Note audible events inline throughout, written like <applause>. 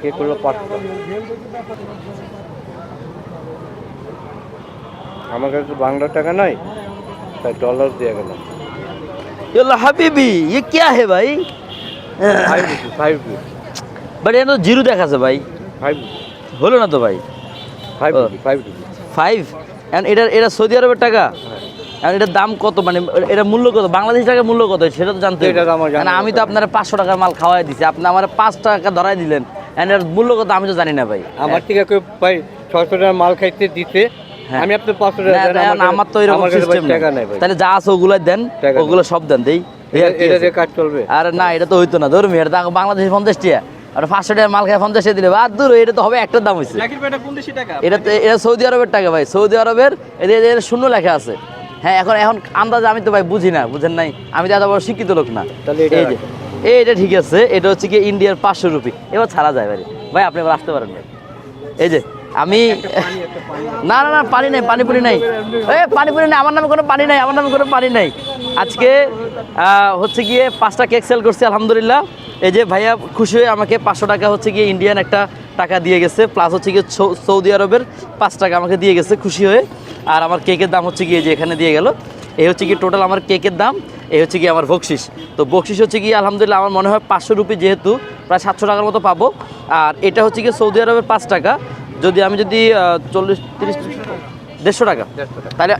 Cake হলো পাঁচশো আমার কাছে বাংলা টাকা নাই তাই ডলার দিয়ে গেলাম ये হাবিবি ये क्या है भाई five rupee five rupee but এটা তো জিরো দেখাচ্ছে ভাই ফাইভ হলো না তো ভাই five O. Rupee five rupee five and এটা এটা সৌদি আরবের টাকা আর এটার দাম কত মানে এটা মূল্য কত বাংলাদেশ টাকার মূল্য কত সেটা তো জানতে হবে। এটা তো আমার জানা কারণ আমি তো কথা। আপনার পাঁচশো টাকার মাল খাওয়াই দিছি আপনি আমার পাঁচ টাকা ধরাই দিলেন এন্ড এর মূল্য কত আমি তো জানি না ভাই। আমার থেকে কেউ ভাই ছশো টাকার মাল খাইতে দিতে হ্যাঁ। আমি আপনার পাঁচশো টাকা আমার তো এরকম সিস্টেম নাই। তাহলে যা আছে ওগুলো দেন ওগুলো সব দেন দেই। এই এটা- কি এটা আছে। দিয়ে কাজ চলবে। আর না এটা তো হইতো না ধরুন এটা বাংলাদেশে পঞ্চাশ টাকা আর পাঁচশো টাকা মাল খায় পঞ্চাশ দিলে আর দূর এটা তো হবে একটা দাম হয়েছে এটা তো এটা সৌদি আরবের টাকা ভাই সৌদি আরবের এদের শূন্য লেখা আছে। হ্যাঁ এখন এখন আন্দাজে আমি তো ভাই বুঝি না বুঝেন নাই। আমি তো এত বড় শিক্ষিত লোক না। তাহলে এই যে। এই এটা ঠিক আছে এটা হচ্ছে কি ইন্ডিয়ার পাঁচশো রুপি। এবার ছাড়া যায় ভাই। ভাই আপনি এবার আসতে পারেন ভাই। এই যে আমি না না না পানি নাই পানি পুরি নাই। এ পানি পুরি নাই আমার নামে কোনো পানি নাই আমার নামে কোনো পানি নাই। আজকে আহ, হচ্ছে গিয়ে পাঁচটা কেক সেল করছি আলহামদুলিল্লাহ। এই যে ভাইয়া খুশি হয়ে আমাকে পাঁচশো টাকা হচ্ছে গিয়ে ইন্ডিয়ান একটা টাকা দিয়ে গেছে প্লাস হচ্ছে গিয়ে সৌদি আরবের পাঁচ টাকা আমাকে দিয়ে গেছে খুশি হয়ে। আর আমার কেকের দাম হচ্ছে গিয়ে যে এখানে দিয়ে গেল এই হচ্ছে কি টোটাল আমার কেকের দাম। এই হচ্ছে কি আমার বকশিস। তো বকশিস হচ্ছে কি আলহামদুলিল্লাহ আমার মনে হয় পাঁচশো রুপি যেহেতু প্রায় সাতশো টাকার মতো পাবো। আর এটা হচ্ছে কি সৌদি আরবের পাঁচ টাকা। যদি আমি যদি চল্লিশ তিরিশ দেড়শো টাকা। তাহলে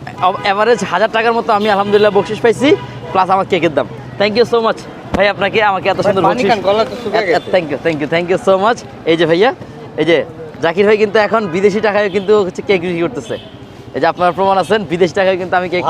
অ্যাভারেজ হাজার টাকার মতো আমি আলহামদুলিল্লাহ বকশিস পাইছি প্লাস আমার কেকের দাম। থ্যাংক ইউ সো মাচ ভাই আপনাকে আমাকে এত সুন্দর গেছে। Thank you thank you thank you so much এই যে ভাইয়া এই যে জাকির ভাই কিন্তু এখন বিদেশি টাকায় কিন্তু হচ্ছে কেক বিক্রি করতেছে। এই যে আপনার প্রমাণ আছেন বিদেশি টাকায় কিন্তু আমি কেক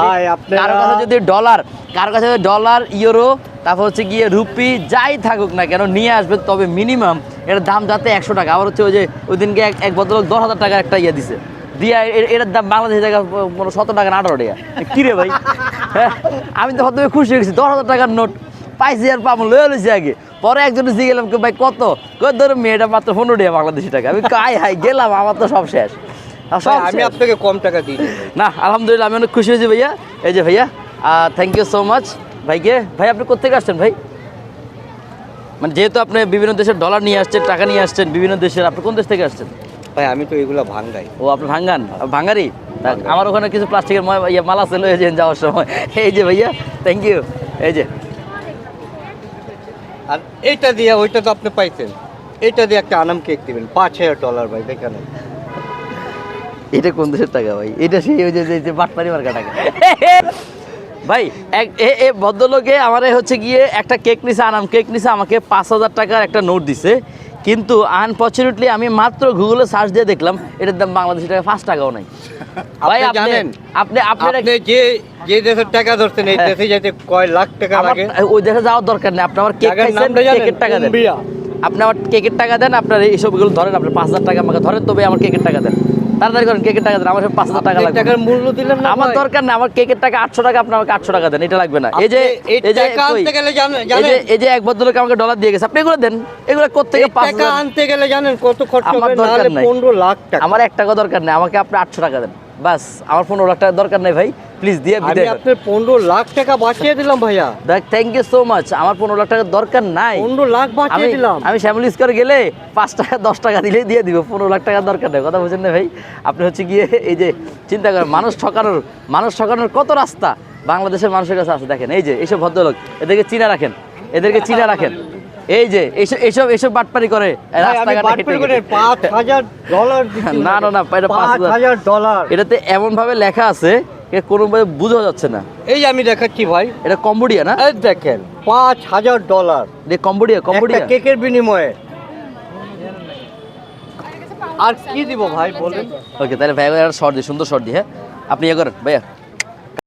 কারও কাছে যদি ডলার কারও কাছে ডলার ইউরো তারপর হচ্ছে গিয়ে রুপি যাই থাকুক না কেন নিয়ে আসবেন তবে মিনিমাম এটার দাম যাতে একশো টাকা। আবার হচ্ছে ওই যে ওই দিনকে এক এক ভদ্রলোক দশ হাজার টাকার একটা ইয়ে দিছে। দিয়া এটার দাম বাংলাদেশের টাকা মনে সতেরো টাকা আঠারো টাকা। কি রে ভাই? হ্যাঁ আমি তো হয়তো খুশি হয়ে গেছি। দশ হাজার টাকার নোট পাইছি আর পাবো লয়ে লইছি আগে। পরে একজন গেলাম ভাই কত? ধরো মেয়েটা মাত্র পনেরো টাকা বাংলাদেশি টাকা। আমি কাই হাই গেলাম আমার তো সব শেষ। আমি আপনাকে কম টাকা দিই না আলহামদুলিল্লাহ আমি অনেক খুশি হয়েছি ভাইয়া। এই যে ভাইয়া থ্যাংক ইউ সো মাচ ভাইকে ভাই আপনি কোথেকে আসছেন ভাই? মানে যেহেতু আপনি বিভিন্ন দেশের ডলার নিয়ে আসছেন টাকা নিয়ে আসছেন বিভিন্ন দেশের আপনি কোন দেশ থেকে আসছেন? ভাই আমি তো এগুলো ভাঙ্গাই। ও আপনি ভাঙ্গান? ভাঙ্গারি? আমার ওখানে কিছু প্লাস্টিকের মাল আছে যান যাওয়ার সময়। এই যে ভাইয়া থ্যাংক ইউ এই যে। আর এইটা দিয়ে ওইটা তো আপনি পাইছেন। এইটা দিয়ে একটা আনাম কেক দিবেন। পাঁচ হাজার ডলার ভাই দেখেন এটা কোন দেশের টাকা ভাই এটা সেই ওই যে বাটপারি মার্কা টাকা ভাই এক এ ভদ্রলোকে আমার হচ্ছে গিয়ে একটা কেক নিছে আনাম কেক নিছে আমাকে পাঁচ হাজার টাকার একটা নোট দিছে কিন্তু আনফর্চুনেটলি আমি মাত্র গুগলে সার্চ দিয়ে দেখলাম এটার দাম বাংলাদেশি টাকা পাঁচ টাকাও নাই ভাই আপনি আপনি জানেন? আপনি আপনার আপনি যে যে দেশের টাকা ধরছেন এই হ্যাঁ। দেশে যেতে কয় লাখ টাকা লাগে ওই দেশে যাওয়ার দরকার নেই আপনি আমার কেক খাইছেন কেকের টাকা দেন। আপনি আমার কেকের টাকা দেন আপনার এইসবগুলো ধরেন আপনি পাঁচ হাজার টাকা আমাকে ধরেন তবে আমার কেকের টাকা দেন। তাড়াতাড়ি করেন কেকের টাকা দেন আমার পাঁচ হাজার টাকা লাগবে। টাকার মূল্য দিলেন না আমার দরকার না আমার কেকের টাকা আটশো টাকা আপনি আমাকে আটশো টাকা দেন এটা লাগবে না। এই যে এই যে এই যে এই যে এক ভদ্রলোক আমাকে ডলার দিয়ে গেছে আপনি এগুলো দেন। এগুলো পাঁচ টাকা আনতে গেলে জানেন কত খরচ হবে। পনেরো লাখ টাকা। আমার এক টাকা দরকার নেই আমাকে আপনি আটশো টাকা দেন। বাস আমার পনেরো লাখ টাকা দরকার নেই ভাই। প্লিজ দিয়ে আমি বিদায়। আপনার পনেরো লাখ টাকা বাঁচিয়ে দিলাম ভাইয়া। দেখ থ্যাংক ইউ সো মাচ আমার পনেরো লাখ টাকার দরকার নাই। পনেরো লাখ বাঁচিয়ে দিলাম। আমি শ্যামল স্কোয়ার গেলে পাঁচ টাকা দশ টাকা দিলেই দিয়ে দিব। পনেরো লাখ টাকার দরকার নেই। কথা বুঝেন না ভাই? আপনি হচ্ছে গিয়ে এই যে চিন্তা করেন মানুষ ঠকানোর মানুষ ঠকানোর কত রাস্তা? বাংলাদেশের মানুষের কাছে আছে। দেখেন এই যে এইসব ভদ্রলোক এদেরকে চিনা রাখেন। এদেরকে চিনা রাখেন। এই যে এইসব এইসব এইসব বাটপারি করে। <laughs> না না না এটা পাঁচ হাজার। ডলার এটাতে এমন ভাবে লেখা আছে যে কোনোভাবে বোঝা যাচ্ছে না। এই আমি দেখাচ্ছি ভাই। এটা কম্বোডিয়া না? দেখেন পাঁচ হাজার ডলার কম্বোডিয়া কম্বোডিয়া। কেকের বিনিময়ে। আর কি দিব ভাই বলেন। ওকে তাহলে ভাই একটা শর্ট দিই সুন্দর শর্ট দিই হ্যাঁ? আপনি ইয়ে করেন ভাইয়া।